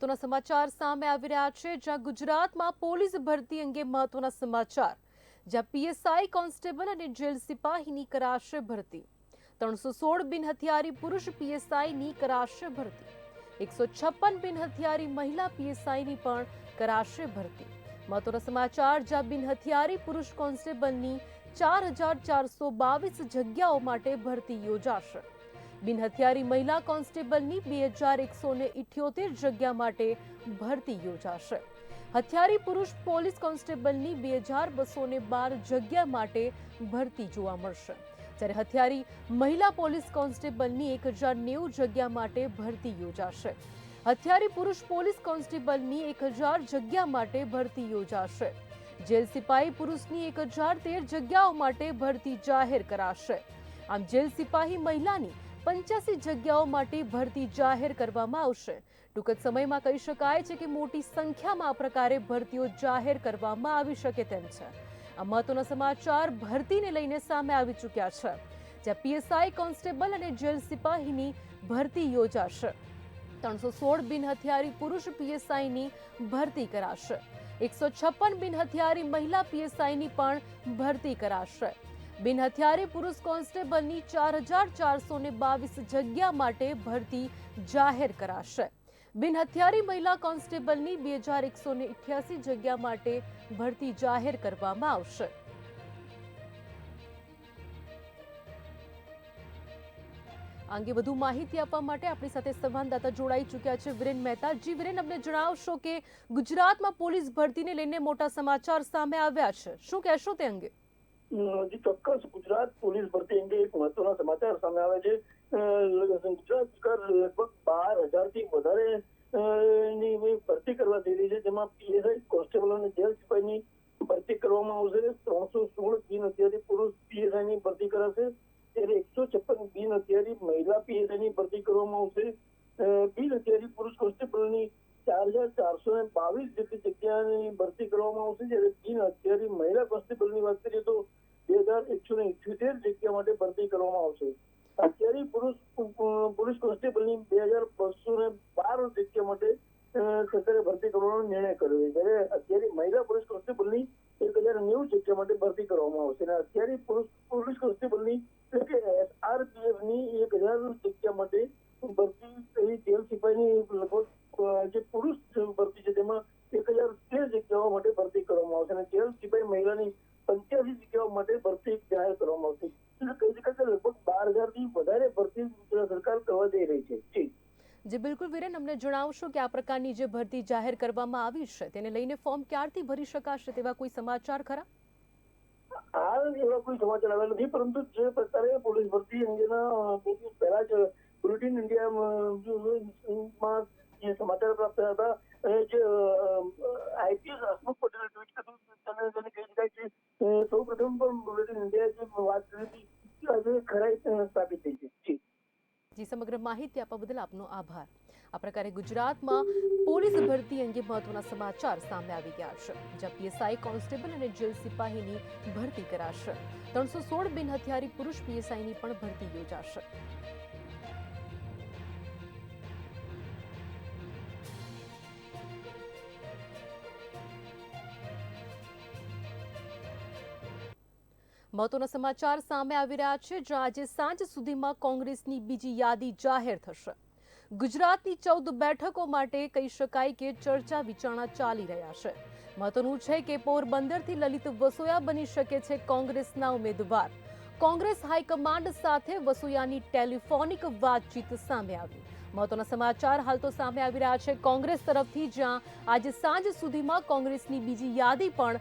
મહત્વના સમાચાર સામે આવી રહ્યા છે, જ્યાં ગુજરાતમાં પોલીસ ભરતી અંગે મહત્વના સમાચાર. જ્યાં પીએસઆઈ કોન્સ્ટેબલ અને જેલ સિપાહીની કરાશે ભરતી. ત્રણસો સોળ બિન હથિયારી પુરુષ પીએસઆઈની કરાશે ભરતી. એકસો છપ્પન બિન હથિયારી મહિલા પીએસઆઈની પણ કરાશે ભરતી. મહત્વના સમાચાર, જ્યાં બિન હથિયારી પુરુષ કોન્સ્ટેબલની ચાર હજાર ચારસો બાવીસ જગ્યાઓ માટે ભરતી યોજાશે. બિન હથિયારી મહિલા કોન્સ્ટેબલની બે હજાર એકસો ને ઇઠ્યોતેર જગ્યા માટે ભરતી યોજાશે. હથિયારી પુરુષ પોલીસ કોન્સ્ટેબલની બે હજાર બસો ને બાર જગ્યા માટે ભરતી જોવા મળશે. જ્યારે હથિયારી મહિલા પોલીસ કોન્સ્ટેબલની એક હજાર નેવું જગ્યા માટે ભરતી યોજાશે. હથિયારી પુરુષ પોલીસ કોન્સ્ટેબલની એક હજાર જગ્યા માટે ભરતી યોજાશે. જેલ સિપાહી પુરુષની એક હજાર તેર જગ્યાઓ માટે ભરતી જાહેર કરાશે. આમ જેલ સિપાહી મહિલાની પંચ્યાસી જગ્યાઓ માટે ભરતી જાહેર કરવામાં આવશે. ટૂંક જ સમયમાં કહી શકાય છે કે મોટી સંખ્યામાં આ પ્રકારે ભરતીઓ જાહેર કરવામાં આવી શકે તેમ છે. આ મહત્વના સમાચાર ભરતીને લઈને સામે આવી ચૂક્યા છે. જ્યાં પીએસઆઈ કોન્સ્ટેબલ અને જેલ સિપાહીની ભરતી યોજાશે. ત્રણસો સોળ બિન હથિયારી પુરુષ પીએસઆઈની ભરતી કરાશે. એકસો છપ્પન બિન હથિયારી મહિલા પીએસઆઈની પણ ભરતી કરાશે. બિન હથિયારી પુરુષ કોન્સ્ટેબલની ચાર હજાર ચારસો ને બાવીસ જગ્યા માટે ભરતી જાહેર કરાશે. બિન હથિયારી મહિલા કોન્સ્ટેબલની બે હજાર એકસો ને અઠ્યાસી જગ્યા માટે ભરતી જાહેર કરવામાં આવશે. અંગે વધુ માહિતી આપવા માટે આપણી સાથે સંવાદદાતા જોડાઈ ચૂક્યા છે વિરેન મહેતા. જી વિરેન, અમને જણાવશો કે ગુજરાતમાં પોલીસ ભરતીને લઈને મોટા સમાચાર સામે આવ્યા છે. શું કહેશો તે અંગે? જી ચોક્કસ ગુજરાત પોલીસ ભરતી અંગે એક મહત્વના સમાચાર સામે આવે છે. ગુજરાત સરકાર લગભગ બાર હજારથી વધારે ની ભરતી કરવા જઈ રહી છે. જેમાં પીએસઆઈ કોન્સ્ટેબલ અને જેલ સિપાહીની ભરતી કરવામાં આવશે. ત્રણસો સોળ બિન હથિયારી પુરુષ પીએસઆઈ ની ભરતી કરાશે. ત્યારે એકસો છપ્પન બિન અત્યારી મહિલા પીએસઆઈ ની ભરતી કરવામાં આવશે. બિન હથિયારી પુરુષ કોન્સ્ટેબલની ચાર હજાર ચારસો ને બાવીસ જેટલી જગ્યાની ભરતી કરવામાં આવશે. જ્યારે બિન અત્યારી મહિલા કોન્સ્ટેબલની વાત કરીએ તો બે હજાર એકસો ઇઠ્યોતેર જગ્યા માટે ભરતી કરવામાં આવશે. અત્યારે પુરુષ પોલીસ કોન્સ્ટેબલની બે હજાર બસો ને બાર જગ્યા માટે સરકારે ભરતી કરવાનો નિર્ણય કર્યો છે. જ્યારે અત્યારે મહિલા પોલીસ કોન્સ્ટેબલની એક હજાર નેવું જગ્યા માટે ભરતી કરવામાં આવશે. અને અત્યારે પુરુષ પોલીસ કોન્સ્ટેબલની, એટલે કે ની એક હજાર જગ્યા માટે ભરતી થઈ, જેલ સિપાહીની લગભગ જે પુરુષ ભરતી છે તેમાં એક હજાર તેર જગ્યાઓ માટે ભરતી કરવામાં આવશે અને જેલ સિપાહી મહિલાની પંચ્યાસી માટે ભરતી જાહેર કરવામાં આવશે. એટલે કહી શકાય કે લગભગ બાર હજાર વધારે ભરતી ગુજરાત સરકાર કરવા જઈ રહી છે. જી. જે બિલકુલ વિરેન અમને જણાવશો કે આ પ્રકારની જે ભરતી જાહેર કરવામાં આવી છે તેને લઈને ફોર્મ ક્યારથી ભરી શકાશે તેવા કોઈ સમાચાર ખરા? હાલ એવા કોઈ સમાચાર આવ્યા નથી પરંતુ જે પ્રકારે પોલીસ ભરતી અંગેના પહેલા જ બુલેટિન ઇન્ડિયામાં જે સમાચાર પ્રાપ્ત થયા હતા જે આઈપીએસ હસમુખ પટેલે ટ્વીટ કર્યું તેને તેને કહી શકાય છે અ, સૌ પ્રથમ પણ અ, થઈ છે. જી. સમગ્ર માહિતી આપવા બદલ આપનો આભાર. આ પ્રકારે ગુજરાતમાં પોલીસ ભરતી અંગે મહત્વના સમાચાર સામે આવી ગયા છે જ્યાં પીએસઆઈ કોન્સ્ટેબલ અને જેલ સિપાહીની ભરતી કરાશે. ત્રણસો સોળ બિન હથિયારી પુરુષ પીએસઆઈની પણ ભરતી યોજાશે. મહત્વના સમાચાર સામે આવી રહ્યા છે, જ્યાં આજે સાંજ સુધીમાં કોંગ્રેસની બીજી યાદી જાહેર થશે. ગુજરાતની ચૌદ બેઠકો માટે કહી શકાય કે ચર્ચા વિચારણા ચાલી રહ્યા છે. મહત્વનું છે કે પોરબંદરથી લલિત વસોયા બની શકે છે કોંગ્રેસના ઉમેદવાર. કોંગ્રેસ હાઈકમાન્ડ સાથે વસોયાની ટેલિફોનિક વાતચીત સામે આવી. મહત્વના સમાચાર હાલ તો સામે આવી રહ્યા છે કોંગ્રેસ તરફથી, જ્યાં આજે સાંજ સુધીમાં કોંગ્રેસની બીજી યાદી પણ